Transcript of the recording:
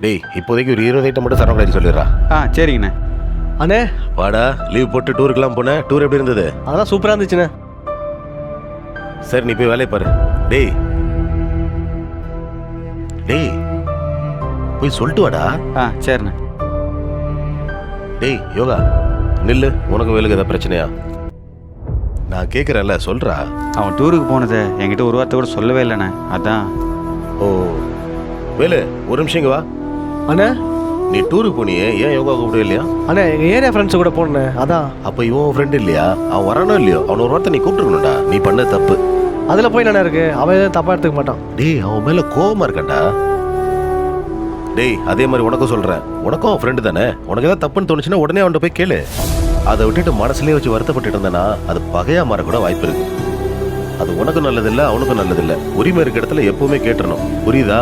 டேய் இப்போதைக்கு ஒரு இருபது ஐட்டம் மட்டும் சரவண சொல்லிடுறா. ஆ சரிங்கண்ணே. அண்ணே. வாடா லீவ் போட்டு டூருக்குலாம் போனேன் டூர் எப்படி இருந்தது? அதெல்லாம் சூப்பராக இருந்துச்சுண்ணே. சரி நீ போய் வேலையை பாரு. டேய். டேய் போய் சொல்லிட்டு வாடா. ஆ சரிண்ணே. டேய் யோகா நில்லு. உனக்கு வேலுக்கு ஏதாவது பிரச்சனையா? நான் கேட்குறேன்ல சொல்றா. அவன் டூருக்கு போனதை என்கிட்ட ஒரு வார்த்தை கூட சொல்லவே இல்லைண்ணே. அதான். ஓ வேலு ஒரு நிமிஷம் இங்க வா. அண்ணே? நீ டூருக்கு போனியே ஏன் யோகா கூப்பிடவே இல்லையா? அண்ணே எங்கள் ஏரியா ஃப்ரெண்ட்ஸ் கூட போனேண்ணே அதான் அப்ப இவன் ஃப்ரெண்ட் இல்லையா? அவன் வரானோ இல்லையோ? அவன ஒரு வார்த்தை நீ கூப்பிட்டுருக்கணும்டா நீ பண்ண தப்பு. அதில் போய் என்ன இருக்கு? அவன் எதுவும் தப்பாக எடுத்துக்க மாட்டான். டேய் அவன் மேல கோவமா இருக்கண்டா டேய் அதே மாதிரி உனக்கும் சொல்றேன். உனக்கும் அவன் ஃப்ரெண்டு தானே? உனக்கு ஏதாவது தப்புன்னு தோணுச்சுன்னா உடனே அவன்கிட்ட போய் கேளு. அதை விட்டுட்டு மனசுலயே வச்சு வருத்தப்பட்டு இருந்தனா அது பகையா மாற கூட வாய்ப்பு இருக்கு. அது உனக்கும் நல்லதில்ல அவனுக்கும் நல்லதில்ல. உரிமை இருக்க இடத்துல எப்பவுமே கேட்டுறணும். புரியுதா?